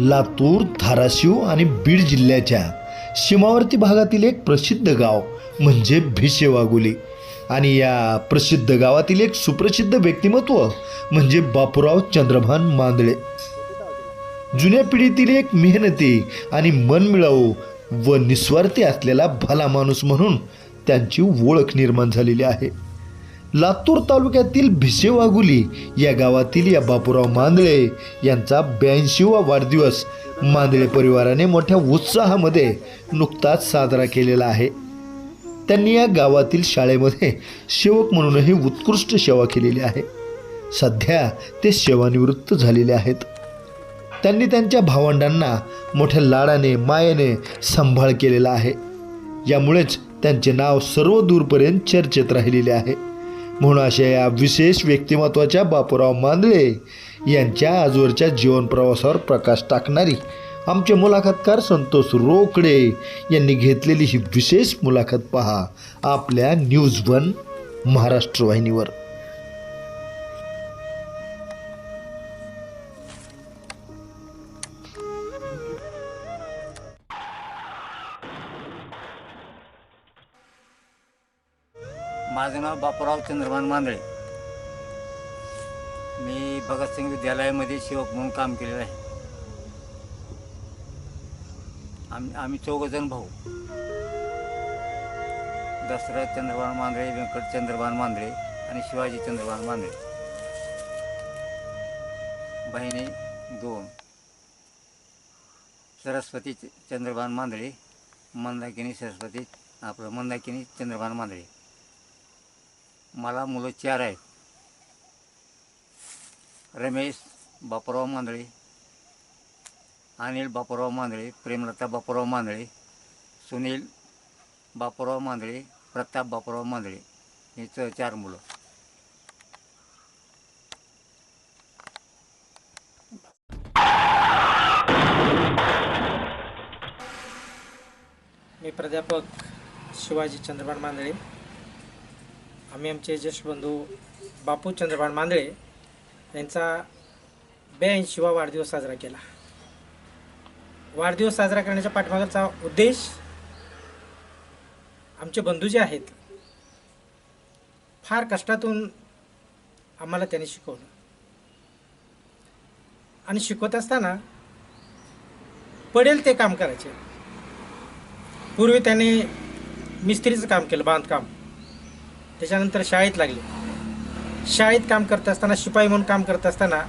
लातूर धाराशिव आणि बीड जिल्ह्याच्या सीमावर्ती भागातील एक प्रसिद्ध गाव म्हणजे भिसेवागुली. आणि या प्रसिद्ध गावातील एक सुप्रसिद्ध व्यक्तिमत्व म्हणजे बापूराव चंद्रभान मांदळे. जुन्या पिढीतील एक मेहनती आणि मनमिळावू व निस्वार्थी असलेला भला माणूस म्हणून त्यांची ओळख निर्माण झालेली आहे. लातूर तालुक्यातील भिसेवागुली या गावातील या बापूराव मांदळे यांचा ब्याऐंशीवा वाढदिवस मांदळे परिवाराने मोठ्या उत्साहामध्ये नुकताच साजरा केलेला आहे. त्यांनी या गावातील शाळेमध्ये सेवक म्हणूनही उत्कृष्ट सेवा केलेली आहे. सध्या ते सेवानिवृत्त झालेले आहेत. त्यांनी त्यांच्या भावंडांना मोठ्या लाडाने मायेने सांभाळ केलेला आहे. यामुळेच त्यांचे नाव सर्व दूरपर्यंत चर्चेत राहिलेले आहे. म्हणून अशा या विशेष व्यक्तिमत्वाच्या बापूराव मांदळे यांच्या आजवरच्या जीवन प्रवासावर प्रकाश टाकणारी आमचे मुलाखतकार संतोष रोकडे यांनी घेतलेली ही विशेष मुलाखत पहा आपल्या न्यूज वन महाराष्ट्र वाहिनीवर. माझं नाव बापूराव चंद्रभान मांदळे मी भगतसिंग विद्यालयामध्ये सेवक म्हणून काम केलेलं आहे. आम्ही आम्ही चौघजण भाऊ. दशरथ चंद्रभान मांदळे व्यंकट चंद्रभान मांदळे आणि शिवाजी चंद्रभान मांदळे बहिणी दोन. सरस्वती च- चंद्रभान मांदळे मंदाकिनी सरस्वती आपलं मंदाकिनी चंद्रभान मांदळे मला मुलं चार आहेत. रमेश बापूराव मांदळे अनिल बापूराव मांदळे प्रेमलता बापूराव मांदळे सुनील बापूराव मांदळे प्रताप बापूराव मांदळे हे च चार मुलं. मी प्राध्यापक शिवाजी चंद्रभान मांदळे आम्ही आमचे ज्येष्ठ बंधू बापू चंद्रभान मांदळे यांचा ब्याऐंशीवा वाढदिवस साजरा केला. वाढदिवस साजरा करण्याच्या पाठमागाचा उद्देश आमचे बंधू जे आहेत फार कष्टातून आम्हाला त्यांनी शिकवलं. आणि शिकवत असताना पडेल ते काम करायचे. पूर्वी त्यांनी मिस्त्रीचं काम केलं बांधकाम. त्याच्यानंतर शाळेत लागले. शाळेत काम करत असताना शिपाई म्हणून काम करत असताना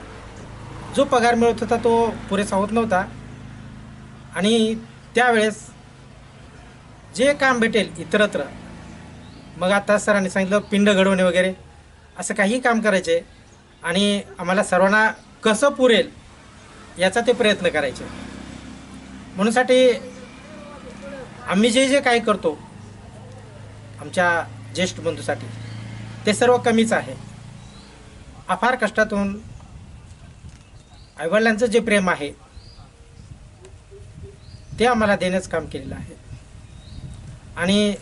जो पगार मिळत होता तो पुरेसा होत नव्हता. आणि त्यावेळेस जे काम भेटेल इतरत्र मग आता सरांनी सांगितलं पिंड घडवणे वगैरे असं काही काम करायचे. आणि आम्हाला सर्वांना कसं पुरेल याचा ते प्रयत्न करायचे. म्हणूनसाठी आम्ही जे जे काही करतो आमच्या ज्येष्ठ बंधूसाठी. ते सर्व कमीच आहे. अफार कष्टातून आईवडिलांचं जे प्रेम आहे ते आम्हाला देण्याचं काम केलेलं आहे. आणि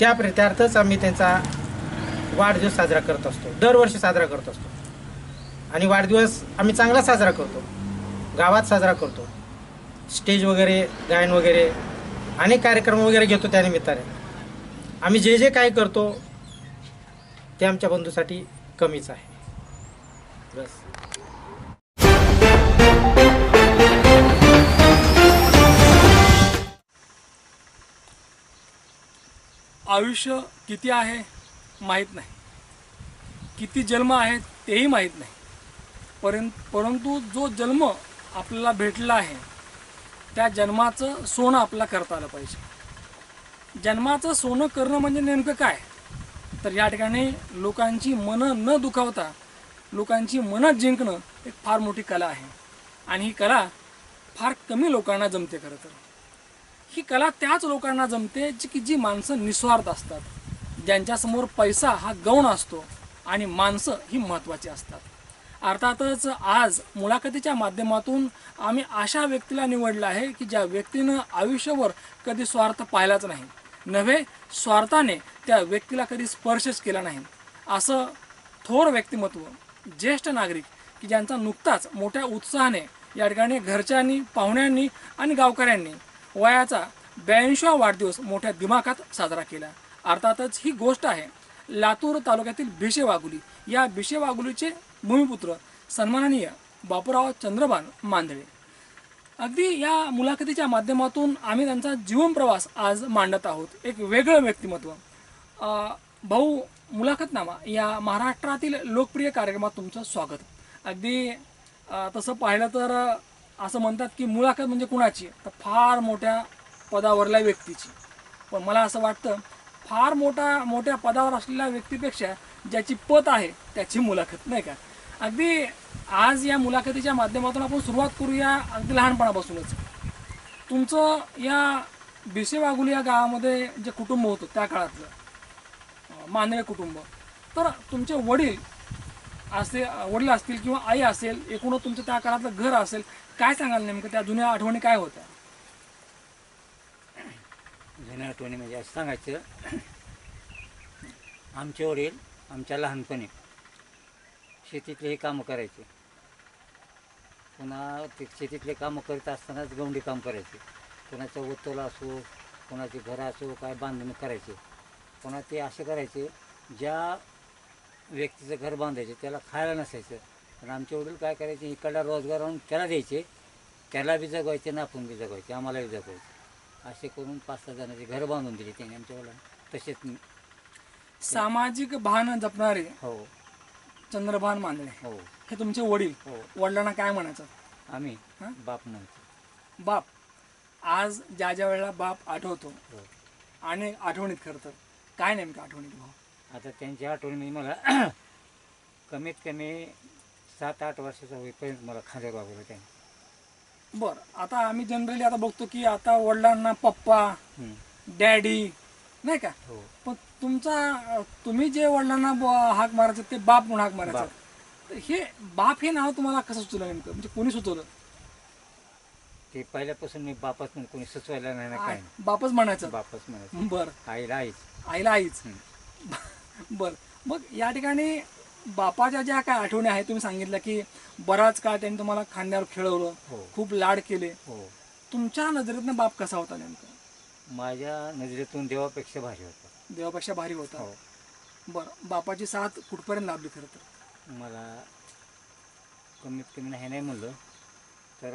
त्या प्रत्यार्थच आम्ही त्यांचा वाढदिवस साजरा करत असतो. दरवर्षी साजरा करत असतो. आणि वाढदिवस आम्ही चांगला साजरा करतो. गावात साजरा करतो. स्टेज वगैरे गायन वगैरे अनेक कार्यक्रम वगैरे घेतो त्यानिमित्ताने आम्ही जे जे काय करतो ते आमच्या बंधूसाठी कमीच आहे. बस. आयुष्य किती आहे माहीत नाही. किती जन्म आहेत तेही माहीत नाही. परं परंतु जो जन्म आपल्याला भेटला आहे त्या जन्माचं सोनं आपल्याला करता आलं पाहिजे. जन्माचं सोनं करणं म्हणजे नेमकं काय? तर या ठिकाणी लोकांची मनं न दुखावता लोकांची मनं जिंकणं एक फार मोठी कला आहे. आणि ही कला फार कमी लोकांना जमते खरं तर. ही कला त्याच लोकांना जमते जी की जी माणसं निस्वार्थ असतात. ज्यांच्यासमोर पैसा हा गौण असतो आणि माणसं ही महत्त्वाची असतात. अर्थातच आज मुलाखतीच्या माध्यमातून आम्ही अशा व्यक्तीला निवडलं आहे की ज्या व्यक्तीनं आयुष्यभर कधी स्वार्थ पाहिलाच नाही. नव्हे स्वार्थाने त्या व्यक्तीला कधी स्पर्शच केला नाही. असं थोर व्यक्तिमत्व ज्येष्ठ नागरिक की ज्यांचा नुकताच मोठ्या उत्साहाने या ठिकाणी घरच्यांनी पाहुण्यांनी आणि गावकऱ्यांनी वयाचा ब्याऐंशीवा वाढदिवस मोठ्या दिमाखात साजरा केला. अर्थातच ही गोष्ट आहे लातूर तालुक्यातील भिशे वाघुली या भिशे वाघुलीचे भूमिपुत्र सन्माननीय बापूराव चंद्रबान मांदळे अगदी या मुलाखतीच्या माध्यमातून आम्ही त्यांचा जीवन प्रवास आज मांडत आहोत. एक वेगळं व्यक्तिमत्व. भाऊ मुलाखतनामा या महाराष्ट्रातील लोकप्रिय कार्यक्रमात तुमचं स्वागत. अगदी तसं पाहिलं तर असं म्हणतात की मुलाखत म्हणजे कुणाची? तर फार मोठ्या पदावरल्या व्यक्तीची. पण मला असं वाटतं फार मोठा मोठ्या पदावर असलेल्या व्यक्तीपेक्षा ज्याची पत आहे त्याची मुलाखत नाही का? अगदी आज या मुलाखतीच्या माध्यमातून आपण सुरुवात करूया अगदी लहानपणापासूनच. तुमचं या बिसे वाघुली या गावामध्ये जे कुटुंब होतं त्या काळातलं मानवे कुटुंब. तर तुमचे वडील असे वडील असतील किंवा आई असेल एकूण तुमचं त्या काळातलं घर असेल काय सांगाल नेमकं? त्या जुन्या आठवणी काय होत्या? जुन्या आठवणी म्हणजे असं सांगायचं आमचे वडील आमच्या लहानपणी शेतीतले हे कामं करायचे. पुन्हा ते शेतीतले कामं करत असतानाच गवंडी काम करायचे. कोणाचं ओतोला असो कोणाचे घरं असो काय बांधणी करायचे. पुन्हा ते असे करायचे ज्या व्यक्तीचं घर बांधायचे त्याला खायला नसायचं. पण आमचे वडील काय करायचे इकडला रोजगार आणून त्याला द्यायचे. त्याला बी जगवायचे ना आपण बी जगवायचे आम्हालाही जगवायचे. असे करून पाच सहा जणांचे घर बांधून दिले त्यांनी आमच्या वडिलांनी. तसेच सामाजिक भान जपणारे हो. चंद्रभान मांदळे हो. हे तुमचे वडील. हो. वडिलांना काय म्हणायचं? आम्ही हं? बाप म्हणतो बाप. आज ज्या ज्या वेळेला बाप आठवतो हो. आणि आठवणीत खरं तर. काय नेमकं आठवणीत भाऊ? आता त्यांच्या आठवणी मला कमीत कमी सात आठ वर्षाचा होईपर्यंत मला खांद्यावर वागवलं त्यांनी. बरं. आता आम्ही जनरली आता बघतो की आता वडिलांना पप्पा. डॅडी नाही का? हो. पण तुमचा अं, तुम्ही जे वडिलांना ब- हाक मारायचं ते बाप म्हणून हाक मारायचं. तर हे बाप हे नाव तुम्हाला कसं सुचलं नेमकं? म्हणजे कोणी सुचवलं? ते पहिल्यापासून मी बापच म्हणून कोणी सुचवायला नाही ना काय नाही. बापच म्हणायचं. बापच म्हणायचं. बरं. आईला आईच. आईला आईच. बर. मग या ठिकाणी बापाच्या ज्या काय आठवणी आहेत तुम्ही सांगितलं की बराच काळ त्यांनी तुम्हाला खांद्यावर खेळवलं हो. खूप लाड केले. हो. तुमच्या नजरेतनं बाप कसा होता नेमका? माझ्या नजरेतून देवापेक्षा भारी होता. देवापेक्षा भारी होता. हो. बरं बापाची साथ कुठपर्यंत लाभली खरं तर? मला कमीत कमी नाही नाही म्हणलं तर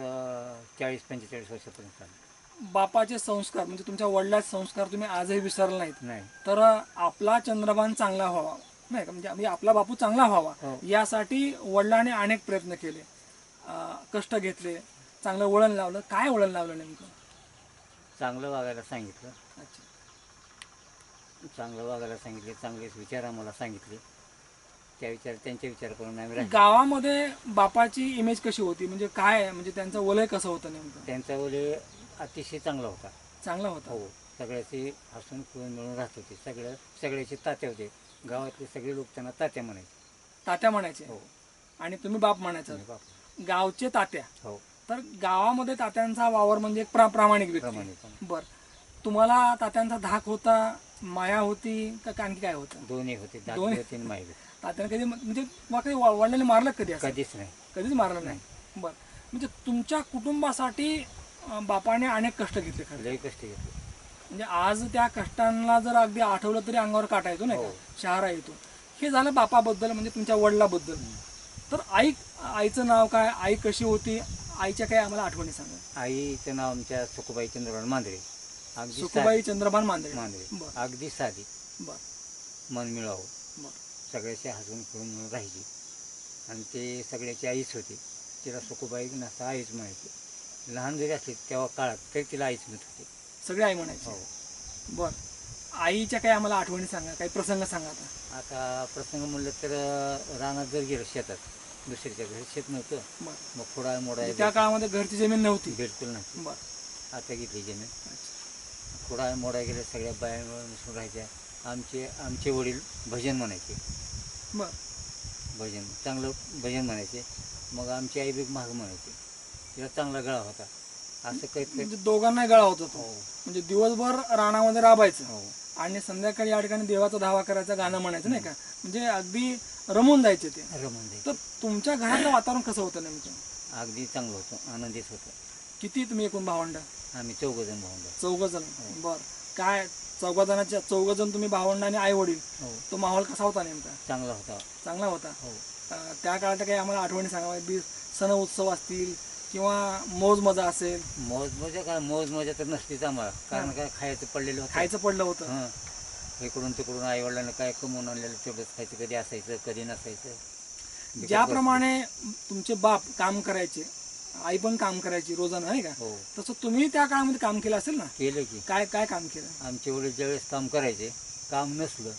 चाळीस पंचेचाळीस वर्षापर्यंत चाललं बापाचे संस्कार म्हणजे तुमच्या वडिलाचे संस्कार तुम्ही आजही विसरले नाहीत. नाही. तर आपला चंद्रबान चांगला व्हावा. नाही का? म्हणजे म्हणजे आपला बापू चांगला व्हावा. हो. यासाठी वडिलांनी अनेक प्रयत्न केले. अं, कष्ट घेतले चांगलं वळण लावलं. काय वळण लावलं नेमकं? चांगलं वागायला सांगितलं. अच्छा. चांगलं वागायला सांगितले चांगलेच विचार आम्हाला सांगितले. त्या विचार त्यांचे विचार करून आम्ही राहिलो. गावामध्ये बापाची इमेज कशी होती? म्हणजे काय आहे? म्हणजे त्यांचं वलय कसं होतं नेमकं? त्यांचा वले अतिशय चांगला होता. चांगलं होतं? हो. सगळ्याचे हसून खेळून मिळून राहत होते. सगळं सगळ्याचे तात्या होते. गावातले सगळे लोक त्यांना तात्या म्हणायचे. तात्या म्हणायचे? हो. आणि तुम्ही बाप म्हणायचं? आणि बाप गावचे तात्या? हो. तर गावामध्ये तात्यांचा वावर म्हणजे एक प्रा प्रामाणिक व्यक्ती बर. तुम्हाला तात्यांचा धाक होता माया होती का का आणखी काय होतं? दोन्ही होते दात दोन्ही? होते आणि तात्याने कधी म्हणजे मग कधी वा- वडिलांनी मारलं कधी असं? कधीच नाही. कधीच मारलं नाही? बर. म्हणजे तुमच्या कुटुंबासाठी अं, बापाने अनेक कष्ट घेतले खरं लई कष्ट घेतले. म्हणजे आज त्या कष्टांना जर अगदी आठवलं तरी अंगावर काटा येतो नाही का? हो. शहारा येतो. हे झालं बापाबद्दल म्हणजे तुमच्या वडिलाबद्दल. तर आई आईचं नाव काय? आई कशी होती? आईच्या काय आम्हाला आठवणी सांगा. आईचं नाव आमच्या सुखबाई चंद्रबाण मांजरे अगदी सुखबाई चंद्रभान साधी मांजरे बर. अगदी साधी. बर. मन मिळावं बर. सगळ्याशी हसून खेळून राहायची. आणि ते सगळ्याची आईच होती. तिला सुखबाई नसता आईच म्हणायची. लहान जरी असली तेव्हा काळात तरी तिला आईच म्हणत होती. सगळे आई म्हणायचे. हो. बर. आईच्या काही आम्हाला आठवणी सांगा. काही प्रसंग सांगा आता. आता प्रसंग म्हणलं तर अं, रानात जर गेलं शेतात. दुसऱ्याच्या घरी शेत नव्हतं. बर. मग फोडा मोडा म्हणजे त्या काळामध्ये घरची जमीन नव्हती. बिलकुल नाही बर. आता घेतली जमीन. अच्छा. फोडा मोडा गेल्या सगळ्या बाया मिळून मिसळून राहायच्या. आमचे आमचे वडील भजन म्हणायचे. बर. भजन चांगलं भजन म्हणायचे. मग आमची आई बी महाग म्हणायची. तिला चांगला गळा होता. असं काही म्हणजे दोघांना गळा होत होतो. हो. म्हणजे दिवसभर रानामध्ये राबायचं. हो. आणि संध्याकाळी या ठिकाणी देवाचा धावा करायचा गाणं म्हणायचं नाही का? म्हणजे अगदी रमून जायचे ते. रमण तर तुमच्या घरातलं वातावरण कसं होतं नेमकं? अगदी चांगलं होतं आनंदित होतं. किती तुम्ही एकूण भावंड? आम्ही चौघजण भावंड. चौघ जण. बर. काय चौघा जणांच्या चौघ जण तुम्ही भावंड आणि आई वडील? हो. तो माहोल कसा होता नेमका? चांगला होता. चांगला होता? हो. अं, त्या काळात काही आम्हाला आठवणी सांगा बी सण उत्सव असतील किंवा मौज मजा असेल? मौज मजा काय? मौज मजा तर नसतीच आम्हाला. कारण काय? खायचं पडलेलं होतं. खायचं पडलं होतं. हं. इकडून तिकडून आई वडिलांना काय कमवून आणलेलं तेवढंच खायचं कधी असायचं कधी नसायचं. ज्याप्रमाणे तुमचे बाप काम करायचे आई पण काम करायची रोजानं नाही का? हो. तसं तुम्ही त्या काळामध्ये काम केलं असेल ना? केलं की. काय काय काम केलं? आमचे वडील ज्यावेळेस काम करायचे काम नसलं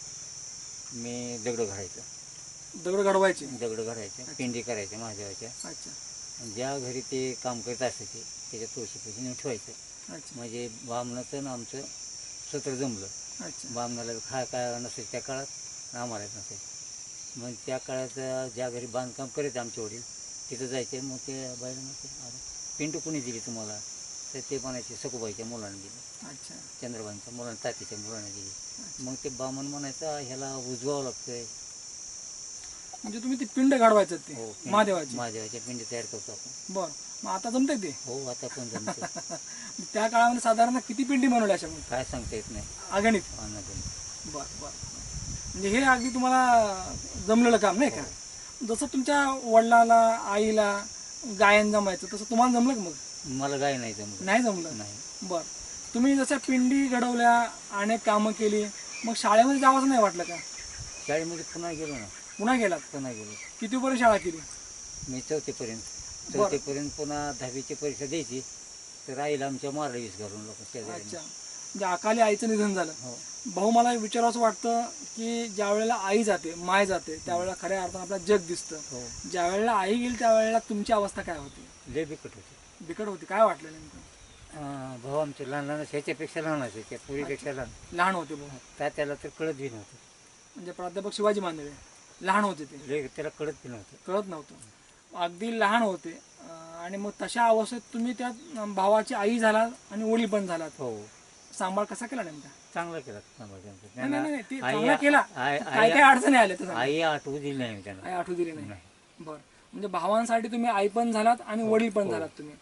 मी दगड घडायचं दगड घडवायचे? दगड घडायचे पिंडी करायचे महादेवाच्या अच्छा. ज्या घरी ते काम करत असायचे त्याच्या तुळशी पैसे नेऊन ठेवायचं म्हणजे बामणाचं आणि आमचं सत्र जमलं. अच्छा. बामणाला खा काय नसायचं त्या काळात आम्हाला नसायचं मग त्या काळात ज्या घरी बांधकाम करायचे आमचे वडील तिथं जायचे. मग ते म्हणते अरे पिंटू कोणी दिली तुम्हाला? तर ते म्हणायचे सकुबाईच्या मुलांना दिली. अच्छा. चंद्रबाईंच्या मुलांना तातीच्या मुलांना दिली. मग ते बामण म्हणायचं ह्याला उजवावं लागतंय. म्हणजे तुम्ही ते पिंड घडवायचं ते हो महादेवाची. महादेवाच्या पिंडी तयार करतो आपण. बर. मग आता जमतंय ते? हो आता पण जमतं त्या काळामध्ये साधारण किती पिंडी बनवल्या अशा मग? काय सांगता येत नाही. अगणित. अन्नगणित बर बर म्हणजे हे अगदी तुम्हाला जमलेलं काम नाही का? जसं तुमच्या वडिलाला आईला गायन जमायचं तसं तुम्हाला जमलं का मग? मला काय नाही जमलं. नाही जमलं? नाही. बर. तुम्ही जशा पिंडी घडवल्या अनेक कामं केली मग शाळेमध्ये जावंच नाही वाटलं का? शाळेमध्ये पुन्हा गेलो ना. पुन्हा गेलात पुन्हा गेलो. कितीपर्यंत शाळा केली? मी चौथीपर्यंत बरं. चौथीपर्यंत पुन्हा दहावीची परीक्षा द्यायची. तर आईला आमच्या मारलं वीस घरून लोक शेजारी अच्छा. म्हणजे अकाली आईचं निधन झालं. हो. भाऊ मला विचारावंसं वाटतं की ज्या वेळेला आई जाते माय जाते त्यावेळेला खऱ्या अर्थानं आपलं जग दिसतं. हो. ज्या वेळेला आई गेली त्यावेळेला तुमची अवस्था काय होती? लय बिकट होते. बिकट होती. काय वाटलं नेमकं? अं, भाऊ आमचे लहान लहान ह्याच्यापेक्षा लहान असायचे पुरीपेक्षा लहान. लहान होते भाऊ. तात्याला तर कळत बी नव्हतं. म्हणजे प्राध्यापक शिवाजी मांदळे लहान होते ते. त्याला कळत बी नव्हतं. कळत नव्हतं. अगदी लहान होते. आणि मग तशा अवस्थेत तुम्ही त्या भावाची आई झालात आणि वडील पण झालात. हो. सांभाळ कसा केला नेमका? चांगला केला सांभाळ त्यांचा. नाही नाही नाही, ते आई- चांगला केला. आई- काय काय अडचणी आल्या त्या सांगा. आई आठवू दिली नाही त्यांना. आई आठवू दिली नाही. बर. म्हणजे भावांसाठी तुम्ही आई पण झालात आणि वडील पण हो. झालात तुम्ही.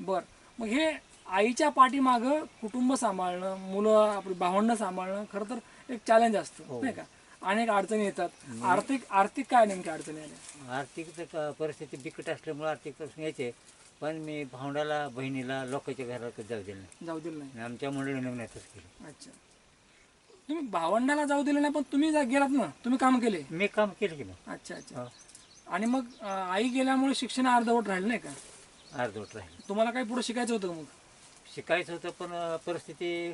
बर. मग हे आईच्या पाठीमागं कुटुंब सांभाळणं मुलं आपली भावंड सांभाळणं खरं तर एक चॅलेंज असतं हो. नाही का? अनेक अडचणी येतात. आर्थिक आर्थिक काय नेमक्या अडचणी आल्या? आर्थिक तर क- परिस्थिती बिकट असल्यामुळे आर्थिक प्रश्न यायचे पण मी भावंडाला बहिणीला लोकांच्या घरात जाऊ दिलं नाही. जाऊ दिलं नाही. आणि आमच्या मंडळीने नेतच केलं अच्छा. तुम्ही भावंडाला जाऊ दिलं नाही पण तुम्ही जा गेलात ना? तुम्ही काम केले? मी काम केलं की अच्छा अच्छा. हो. आणि मग अं, आई गेल्यामुळे शिक्षण अर्धवट राहिलं नाही का? अर्धवट राहील. तुम्हाला काही पुढे शिकायचं होतं का मग? शिकायचं होतं पण अं, परिस्थिती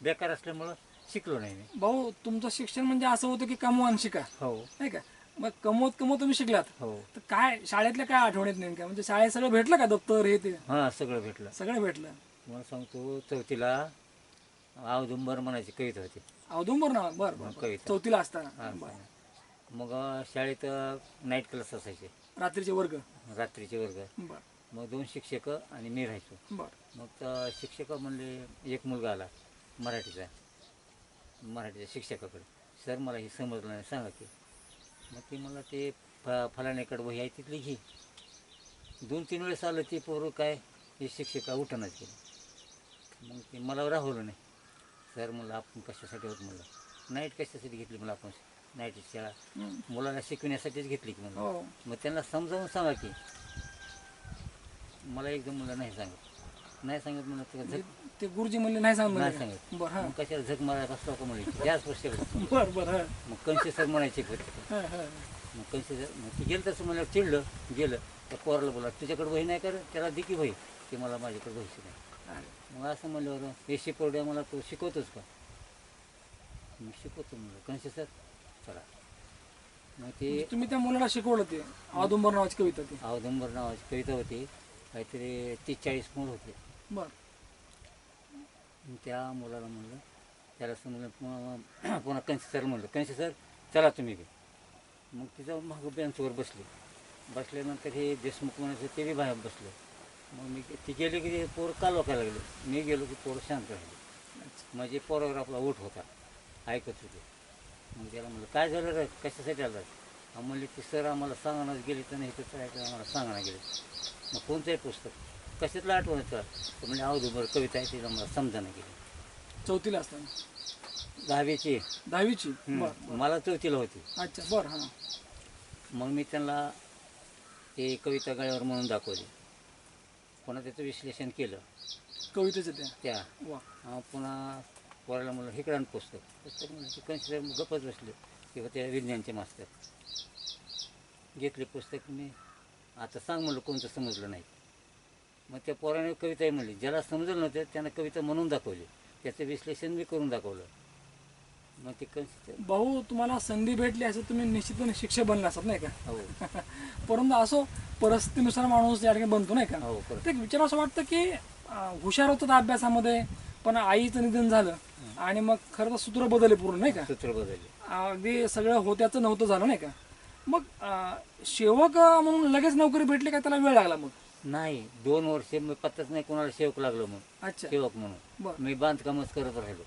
बेकार असल्यामुळं शिकलो नाही मी. भाऊ तुमचं शिक्षण म्हणजे असं होतं की कमवा आणि शिका. हो. नाही का? मग कमवत कमवत तुम्ही शिकलात. हो. तर काय शाळेतल्या काय आठवणीत नेमक्या? म्हणजे शाळेत सगळं भेटलं का दप्तर हे ते? हां सगळं भेटलं. सगळं भेटलं. तुम्हाला सांगतो चौथीला औदुंबर म्हणायची कविता होती. औदुंबर ना बर बर, बर. कविता. चौथीला असताना. हां, बर. मग शाळेत नाईट क्लास असायचे. रात्रीचे वर्ग? रात्रीचे वर्ग. बर. मग दोन शिक्षक आणि मी राहायचो. बर. मग त्या शिक्षक म्हणले एक मुलगा आला मराठीचा. मराठीच्या शिक्षकाकडे सर मला हे समजलं नाही. सांगा की. मग ते मला ते फ फलाण्याकडे वही आहे तिथली घे दोन तीन वेळेस आलं ते पोरं काय हे शिक्षका उठणच केलं. मग ते मला राहवलं नाही. सर म्हणलं आपण कशासाठी होत म्हणलं. नाईट कशासाठी घेतली मला आपण? नाईटची शाळा. मुलांना शिकवण्यासाठीच घेतली की म्हणलं. हो. मग त्यांना समजावून सांगा की. मला एकदम मुलं नाही सांगत. नाही सांगत म्हणलं ते गुरुजी म्हणले नाही सांग नाही म्हणले सांगत. बर हा. मग कशाला झक मारायला बसला का म्हणायची जास्त वर्ष बर बर हा. मग कंशी सर म्हणायचे हा, हा. मग कंशी सर मग ते गेलं तसं मला चिडलं गेलं. त्या पोराला बोला तुझ्याकडे वही नाही कर त्याला दिकी वही. ते मला माझ्याकडे वहीची नाही. मग असं म्हणल्यावर हे शिकवड्या मला तू शिकवतोस का? मी शिकवतो म्हणलं कंशी सर चला. मग ते म्हणजे तुम्ही त्या मुलाला शिकवलं ते औदुंबर नावाची कविता ती. अवदंबर नावाची कविता होती. काहीतरी तीस चाळीस मूळ होते. बर. त्या मुलाला म्हणलं त्याला समजलं पुन्हा पुन्हा कंशी सर म्हणलं कंशी सर चला तुम्ही बी मग तिचं मग बेंचवर बसले. बसल्यानंतर हे देशमुख म्हणायचं ते बी बाहेर बसले. मग मी ती गेले की ते पोरं कालवा करायला लागले. मी गेलो की पोरं शांत राहिले. म्हणजे पोरावर आपला ओठ होता. ऐकत होते. मग त्याला म्हणलं काय झालं रे? कशासाठी आलं म्हणले की सर आम्हाला सांगणार गेले तर नाही तर आम्हाला सांगणं गेले. मग कोणतंही पुस्तक. कशातलं आठवण येतं? तर म्हणजे अवधूभर कविता आहे तिला मला समजायला गेली. चौथीला असताना? दहावीची. दहावीची? हम्म. बर बर. मला चौथीला होती. अच्छा बर हां. मग मी त्यांना ते कविता गळ्यावर म्हणून दाखवली. पुन्हा त्याचं विश्लेषण केलं. कवितेच्या त्या? त्या. वा. अं, पुन्हा पोराला म्हणलं हिकडं आण पुस्तक. पुस्तक म्हणलं ते कन्सिडर गप्पच बसले. किंवा त्या विज्ञानचे मास्तर. घेतले पुस्तक मी. आता सांग म्हणलं कोणतं समजलं नाही. मग त्या पोराने कविता म्हणली. ज्याला समजलं नव्हतं त्यानं कविता म्हणून दाखवली. त्याचं विश्लेषण मी करून दाखवलं. मग ते कन्सिडर भाऊ तुम्हाला संधी भेटली असं तुम्ही निश्चितपणे शिक्षक बनला असतात नाही का? हो. परंतु असो परिस्थितीनुसार माणूस या ठिकाणी बनतो नाही का? हो परत ते विचार असं वाटतं की अं, हुशार होतात अभ्यासामध्ये पण आईचं निधन झालं आणि मग खरं तर सूत्र बदलले पूर्ण नाही का? सूत्र बदलले. अगदी सगळं होत्याचं नव्हतं झालं नाही का? मग अं, सेवक म्हणून लगेच नोकरी भेटली का त्याला वेळ लागला मग? नाही दोन वर्ष मी पत्ताच नाही कोणाला सेवक लागलो मग अच्छा. सेवक म्हणून. बरं. मी बांधकामच करत राहिलो.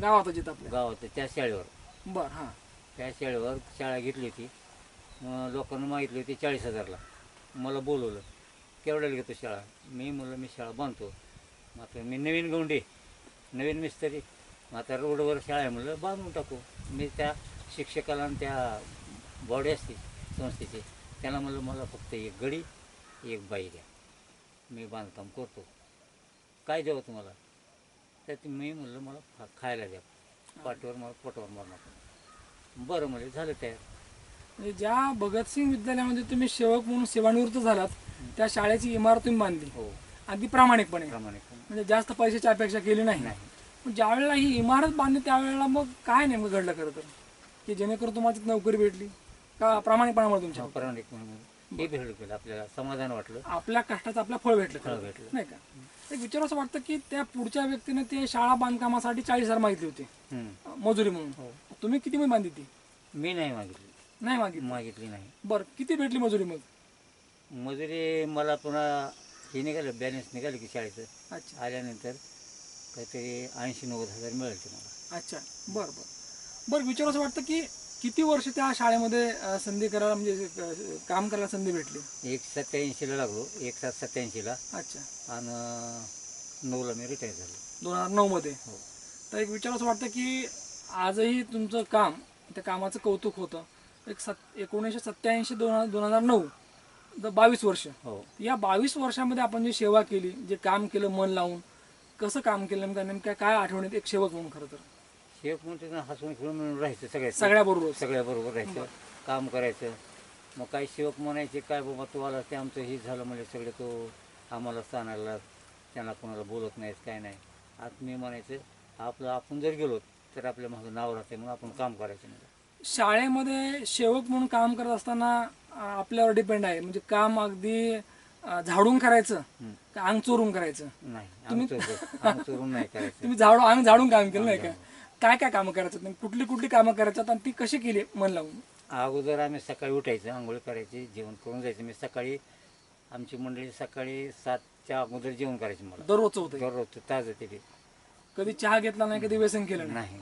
गावात आपल्या? गावात त्या शाळेवर. बर हां. त्या शाळेवर शाळा घेतली होती. मग लोकांना मागितली होती चाळीस हजारला. मला बोलवलं केवढ्याला घेतो शाळा? मी म्हणलं मी शाळा बांधतो. मग आता मी नवीन गौंडे नवीन मिस्त्री. मग आता रोडवर शाळा आहे म्हणलं बांधून टाकू. मी त्या शिक्षकाला आणि त्या बॉडी असते संस्थेची त्यांना म्हणलं मला फक्त एक गडी एक बाई द्या. मी बांधकाम करतो. काय द्यावं तुम्हाला? त्यात मी म्हणलं मला खा खायला द्या. पाठीवर मला पोटावर मारणार बरं म्हणजे झालं तयार. म्हणजे ज्या भगतसिंग विद्यालयामध्ये तुम्ही सेवक म्हणून सेवानिवृत्त झालात त्या शाळेची इमारत तुम्ही बांधली. हो. अगदी प्रामाणिकपणे. प्रामाणिक म्हणजे जास्त पैशाची अपेक्षा केली नाही. नाही. पण ज्या वेळेला ही इमारत बांधली त्यावेळेला मग काय नेमकं घडलं खरं तर? की जेणेकरून तुम्हाला नोकरी भेटली? का प्रामाणिकपणामुळे तुमच्या प्रामाणिक म्हणून. हे भेटलं केलं आपल्याला समाधान वाटलं. आपल्या कष्टाचं आपलं फळ भेटलं फळ. भेटलं. नाही का? एक विचार असं वाटतं की त्या पुढच्या व्यक्तीने ते शाळा बांधकामासाठी चाळीस हजार मागितली होती. हम्म. अं, मजुरी म्हणून. हो. तुम्ही किती मध्ये बांधली ती? मी नाही मागितली. नाही मागितली? मागितली नाही. बरं किती भेटली मजुरी मग? मजुरी मला पुन्हा हे निघालं बॅलन्स निघालं की शाळेचं. अच्छा. आल्यानंतर काहीतरी ऐंशी नव्वद हजार मिळाले ते मला. अच्छा. बरं बरं. बरं विचार असं वाटतं की किती वर्ष त्या शाळेमध्ये अं, संधी करायला म्हणजे अं, काम करायला संधी भेटली? एक सत्याऐंशीला लागलो एक सात सत्याऐंशीला अच्छा. आणि नऊला मी रिटायर झालो. दोन हजार नऊमध्ये हो. तर एक विचार असं वाटतं की आजही तुमचं काम त्या कामाचं कौतुक होतं. एक सत एकोणीसशे सत्याऐंशी दोन दोन हजार नऊ द बावीस वर्ष. हो. या बावीस वर्षामध्ये आपण जी सेवा केली जे काम केलं मन लावून कसं काम केलं नेमकं नेमक्या काय आठवणीत एक सेवक म्हणून खरं तर? शेफ म्हणते ना हसून खेळून मिळून राहायचं सगळ्या सगळ्याबरोबर. सगळ्याबरोबर राहायचं काम करायचं. मग काही सेवक म्हणायचे काय बाबा तू आला ते आमचं हे झालं म्हणजे सगळे तो आम्हाला स्थानाला त्यांना कोणाला बोलत नाहीत काय नाही. आता मी म्हणायचं आपलं आपण जर गेलो तर आपल्या मागं नाव राहते मग आपण काम करायचं म्हणजे. शाळेमध्ये सेवक म्हणून काम करत असताना आपल्यावर डिपेंड आहे. म्हणजे काम अगदी झाडून करायचं अंग चोरून करायचं? नाही आम चोरून नाही करायचं. तुम्ही झाडू अंग झाडून काम केलं नाही का? काय काय कामं करायचं? कुठली कुठली कामं करायचं? आणि ती कशी केली? मन लावून. अगोदर आम्ही सकाळी उठायचं आंघोळ करायची जेवण करून जायचं. मी सकाळी आमची मंडळी सकाळी सातच्या अगोदर जेवण करायचं मला. दररोजचं होतं दररोज ताजं ते. कधी चहा घेतला नाही कधी व्यसन केलं नाही.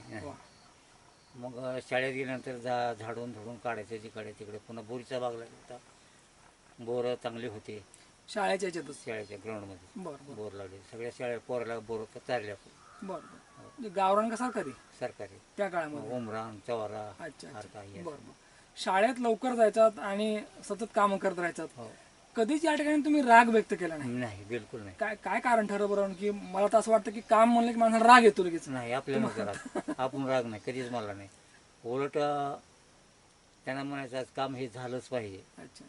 मग शाळेत गेल्यानंतर जा झाडून झोडून काढायचं जिकडे तिकडे. पुन्हा बोरीचा बाग लागला. होता बोरं चांगली होते. शाळेच्या शाळेच्या ग्राउंडमध्ये बरं लागले सगळ्या शाळेत पोराला बोर चारल्या. बरं. म्हणजे गावरान कसा कधी सरकारी. त्या काळामध्ये. उमरान चवारा अच्छा बरं बरं. शाळेत लवकर जायचात आणि सतत कामं करत राहायचात. हो. कधीच या ठिकाणी तुम्ही राग व्यक्त केला नाही? नाही बिलकुल नाही. काय काय कारण ठरलं बरं? की मला तर असं वाटतं की काम म्हणलं की माणसाला राग येतो लगेच. नाही आपल्याला नव्हतं राग. आपण राग नाही कधीच मला नाही. उलट अ, त्यांना म्हणायचं आज काम हे झालंच पाहिजे. अच्छा.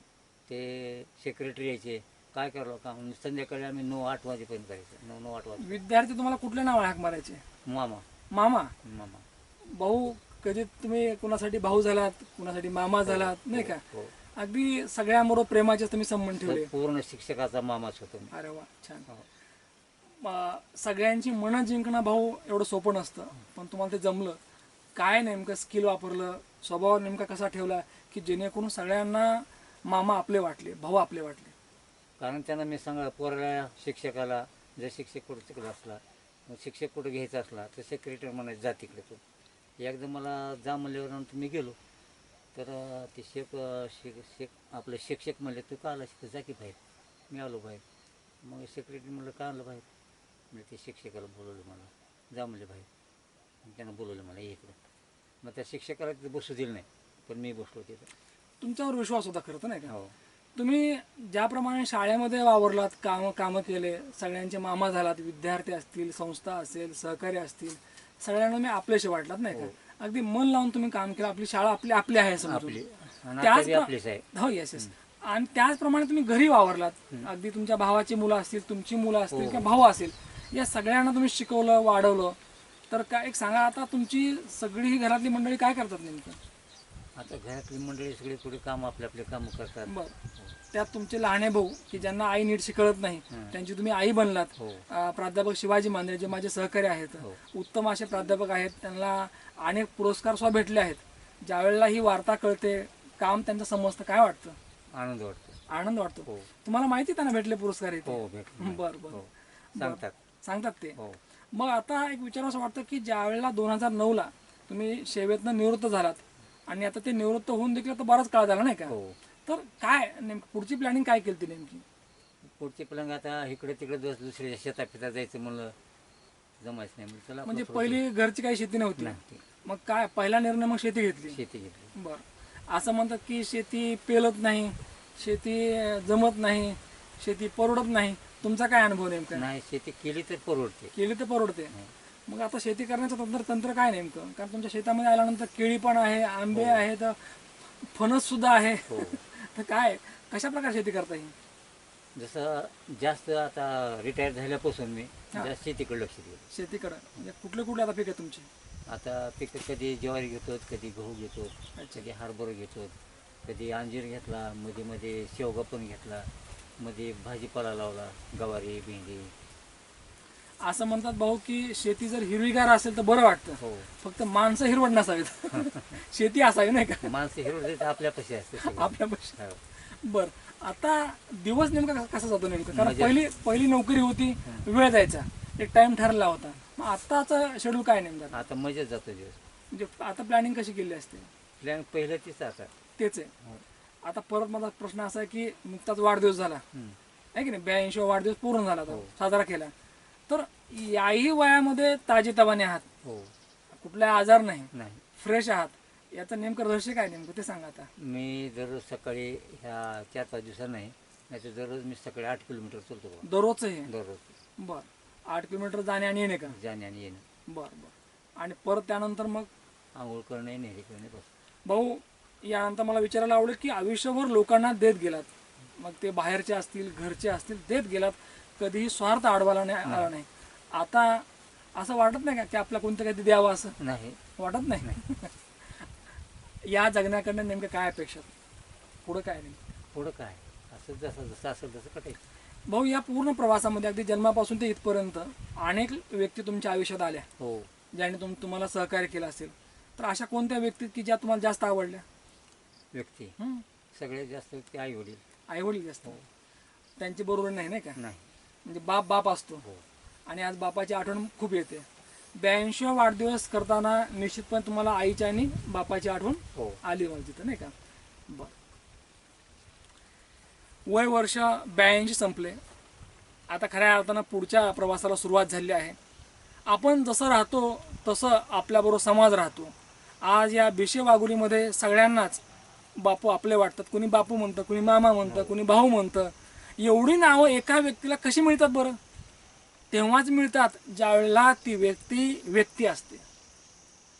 ते सेक्रेटरी यायचे. काय करावं काम संध्याकाळी आम्ही नऊ आठ वाजेपर्यंत करायचं नऊ नऊ आठ वाजे विद्यार्थी तुम्हाला कुठल्या नाव हाक मारायचे? मामा. मामा? मामा. भाऊ कधी तुम्ही कुणासाठी भाऊ झालात? कुणासाठी मामा झालात? नाही का? हो अगदी सगळ्याबरोबर प्रेमाचे तुम्ही संबंध ठेवले. पूर्ण शिक्षकाचा मामाच होतो मी. अरे वा छान. हो. सगळ्यांची मनं जिंकणं भाऊ एवढं सोपं नसतं पण तुम्हाला ते जमलं. काय नेमकं स्किल वापरलं? स्वभाव नेमका कसा ठेवला? की जेणेकरून सगळ्यांना मामा आपले वाटले भाऊ आपले वाटले. कारण त्यांना मी सांगा पोराला शिक्षकाला जर शिक्षक कुठं तिकडे असला मग शिक्षक कुठं घ्यायचा असला तर सेक्रेटरी म्हणायचं जा तिकडे तू. एकदा मला जा म्हणल्यावर मी गेलो. तर ते शेक शेक शेक आपलं शिक्षक म्हणले तू का आला तर जा की बाहेर. मी आलो बाहेर. मग सेक्रेटरी म्हणलं का आलं बाहेर? म्हणजे ते शिक्षकाला बोलवलं मला. जा म्हणले बाहेर. त्यानं बोलवलं मला इकडं. मग त्या शिक्षकाला तिथं बसू दिलं नाही पण मी बसलो तिथं. तुमच्यावर विश्वास होता खरं तर नाही का? हो. तुम्ही ज्याप्रमाणे शाळेमध्ये वावरलात काम कामं केले सगळ्यांचे मामा झालात विद्यार्थी असतील संस्था असेल सहकारी असतील सगळ्यांना मी आपलेसे वाटलात नाही का? अगदी मन लावून तुम्ही काम केलं आपली शाळा आपली आपली आहे समजून त्याच हो येस येस आणि त्याचप्रमाणे तुम्ही घरी वावरलात अगदी तुमच्या भावाची मुलं असतील तुमची मुलं असतील किंवा भाऊ असेल या सगळ्यांना तुम्ही शिकवलं वाढवलं. तर काय एक सांगा आता तुमची सगळी ही घरातली मंडळी काय करतात नेमकं? आता घरातली मंडळी सगळी पुढे काम आपले आपले काम करतात. बर. त्यात तुमचे लहाने भाऊ की ज्यांना आई नीट शिकळत नाही त्यांची तुम्ही आई बनलात. हो. अं, प्राध्यापक शिवाजी मांद्रे जे माझे सहकारी आहेत. हो. उत्तम असे प्राध्यापक आहेत. त्यांना अनेक पुरस्कार सुद्धा भेटले आहेत. ज्या वेळेला ही वार्ता कळते काम त्यांचं समजतं काय वाटतं? आनंद वाटतो. आनंद वाटतो. हो. तुम्हाला माहिती त्यांना भेटले पुरस्कार इथे हो भेटतो बर बर. सांगतात. सांगतात ते. हो. मग आता एक विचार असं वाटतं की ज्या वेळेला दोन हजार नऊला तुम्ही सेवेतनं निवृत्त झालात आणि आता ते निवृत्त होऊन देखील तर बराच काळ झाला नाही का? हो. तर काय नेमकं पुढची प्लॅनिंग काय केली ती नेमकी? पुढची पलंग आता इकडे तिकडे दुस- दुसऱ्या शेतात फितात जायचं म्हणलं जमायचं नाही म्हणलं. चला म्हणजे आपलं थोडंसं- पहिली घरची काही शेती नव्हती. नाही मग काय पहिला निर्णय मग शेती घेतली? शेती घेतली. बर. असं म्हणतात की शेती पेलत नाही शेती अं, जमत नाही शेती परवडत नाही. तुमचा काय अनुभव नेमका? नाही शेती केली तर परवडते. केली तर परवडते. मग आता शेती करण्याचं तंत्र तंत्र काय नेमकं? कारण तुमच्या शेतामध्ये आल्यानंतर केळी पण आहे आंबे आहेत फणस सुद्धा आहे. हो. तर काय? कशा प्रकारे शेती करता येईल? जसं जास्त आता रिटायर झाल्यापासून मी जास्त शेतीकडे लक्ष दिलं शेतीकडं. म्हणजे कुठले कुठले आता पीक आहे तुमची? आता पीक कधी ज्वारी घेतो कधी गहू घेतो कधी हरभरा घेतो कधी अंजीर घेतला मध्ये मध्ये शेवगा पण घेतला मध्ये भाजीपाला लावला गवारी भेंडी असं म्हणतात भाऊ की शेती जर हिरवीगार असेल तर बरं वाटतं. हो. फक्त माणसं हिरवड नसावीत. शेती असावी नाही का? माणसं हिरो आपल्यापाशी असते. आपल्यापाशी हो. बर. आता दिवस नेमका कसा- जातो नेमका? कारण मजेत. पहिली पहिली नोकरी होती वेळ जायचा एक टाइम ठरला होता. मग आताचा शेड्यूल काय नेमका? आता मजेत जातो दिवस. म्हणजे आता प्लॅनिंग कशी केली असते? प्लॅन पहिलं तीच आता. तेच आहे. आता परत माझा प्रश्न असा आहे की नुकताच वाढदिवस झाला. आहे की नाही? ब्याऐंशी वाढदिवस पूर्ण झाला तो. हो. साजरा केला. तर याही वयामध्ये ताजेतवाने आहात. हो. कुठला आजार नाही. नाही. फ्रेश आहात. याचं नेमकं रहस्य काय नेमकं? ते सांगा आता. मी दररोज सकाळी ह्या चार पाच दिवसात नाही नाही तर दररोज मी सकाळी आठ किलोमीटर चालतो बा. दररोजचं हे? दररोज. बर. आठ किलोमीटर जाणे आणि येणे का? जाणे आणि येणं. बर बर. आणि परत त्यानंतर मग? आंघोळ करणे नेहरी करणे बस. भाऊ यानंतर मला विचारायला आवडेल की आयुष्यभर लोकांना देत गेलात. मग ते बाहेरचे असतील घरचे असतील देत गेलात. कधीही स्वार्थ आडवाला नाही आला नाही. आता असं वाटत नाही का की आपला कोणतं काही द्यावं असं? नाही. वाटत नाही? या जगण्याकडनं नेमकं काय अपेक्षा? पुढं काय नेमकं? पुढं काय? असं जसं जसं असेल तसं कटायचं भाऊ या पूर्ण प्रवासामध्ये अगदी जन्मापासून ते इथपर्यंत अनेक व्यक्ती तुमच्या आयुष्यात आल्या. हो. ज्याने तुम तुम्हाला सहकार्य केलं असेल. तर अशा कोणत्या व्यक्ती की ज्या तुम्हाला जास्त आवडल्या? व्यक्ती. हं? सगळ्यात जास्त व्यक्ती आई वडील आई वडील जास्त त्यांची बरोबर नाही नाही का? नाही. म्हणजे बाप बाप असतो. हो. आणि आज बापाची आठवण खूप येते. ब्याऐंशी वाढदिवस करताना निश्चितपणे तुम्हाला आईची आणि बापाची आठवण हो. आली मला तिथं नाही का? बर. वय वर्ष ब्याऐंशी संपले. आता खऱ्या अर्थानं पुढच्या प्रवासाला सुरुवात झाली आहे. आपण जसं राहतो तसं आपल्याबरोबर समाज राहतो. आज या बिशे वाघुलीमध्ये सगळ्यांनाच बापू आपले वाटतात. कुणी बापू म्हणतं कुणी मामा म्हणतं कुणी भाऊ म्हणतं. एवढी नावं एका व्यक्तीला कशी मिळतात बरं? तेव्हाच मिळतात ज्यावेळेला ती व्यक्ती व्यक्ती असते.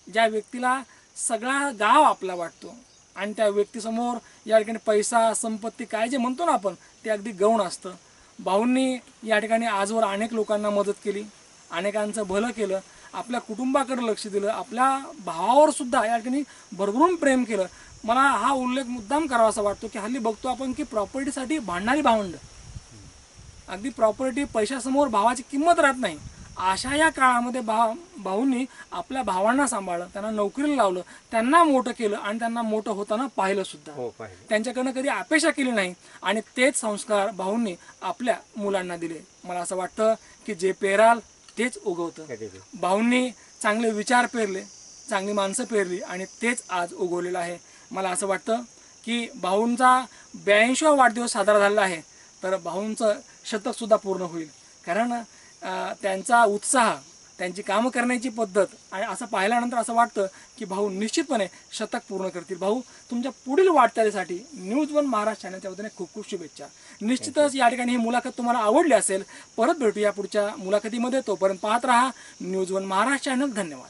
ज्या व्यक्तीला सगळा गाव आपला वाटतो आणि त्या व्यक्तीसमोर या ठिकाणी पैसा संपत्ती काय जे म्हणतो ना आपण ते अगदी गौण असतं. भाऊंनी या ठिकाणी आजवर अनेक लोकांना मदत केली अनेकांचं भलं केलं आपल्या कुटुंबाकडे लक्ष दिलं आपल्या भावावर सुद्धा या ठिकाणी भरभरून प्रेम केलं. मला हा उल्लेख मुद्दाम करावासा वाटतो की हल्ली बघतो आपण की प्रॉपर्टीसाठी भांडणारी भावंड. अगदी प्रॉपर्टी पैशासमोर भावाची किंमत राहत नाही. अशा या काळामध्ये भाव भाऊंनी आपल्या भावांना सांभाळलं त्यांना नोकरीला लावलं त्यांना मोठं केलं आणि त्यांना मोठं होताना पाहिलं सुद्धा. हो त्यांच्याकडनं कधी अपेक्षा केली नाही आणि तेच संस्कार भाऊंनी आपल्या मुलांना दिले. मला असं वाटतं की जे पेराल तेच उगवतं. भाऊंनी चांगले विचार पेरले चांगली माणसं पेरली आणि तेच आज उगवलेलं आहे. मला असं वाटतं की भाऊंचा ब्याऐंशीवा वाढदिवस साजरा झालेला आहे तर भाऊंचं शतकसुद्धा पूर्ण होईल. कारण त्यांचा उत्साह त्यांची कामं करण्याची पद्धत आणि असं पाहिल्यानंतर असं वाटतं की भाऊ निश्चितपणे शतक पूर्ण करतील. भाऊ तुमच्या पुढील वाटचालीसाठी न्यूज वन महाराष्ट्र चॅनलच्या वतीने खूप खूप शुभेच्छा. निश्चितच या ठिकाणी ही मुलाखत तुम्हाला आवडली असेल परत भेटूया पुढच्या मुलाखतीमध्ये. तोपर्यंत पाहत राहा न्यूज वन महाराष्ट्र चॅनल. धन्यवाद.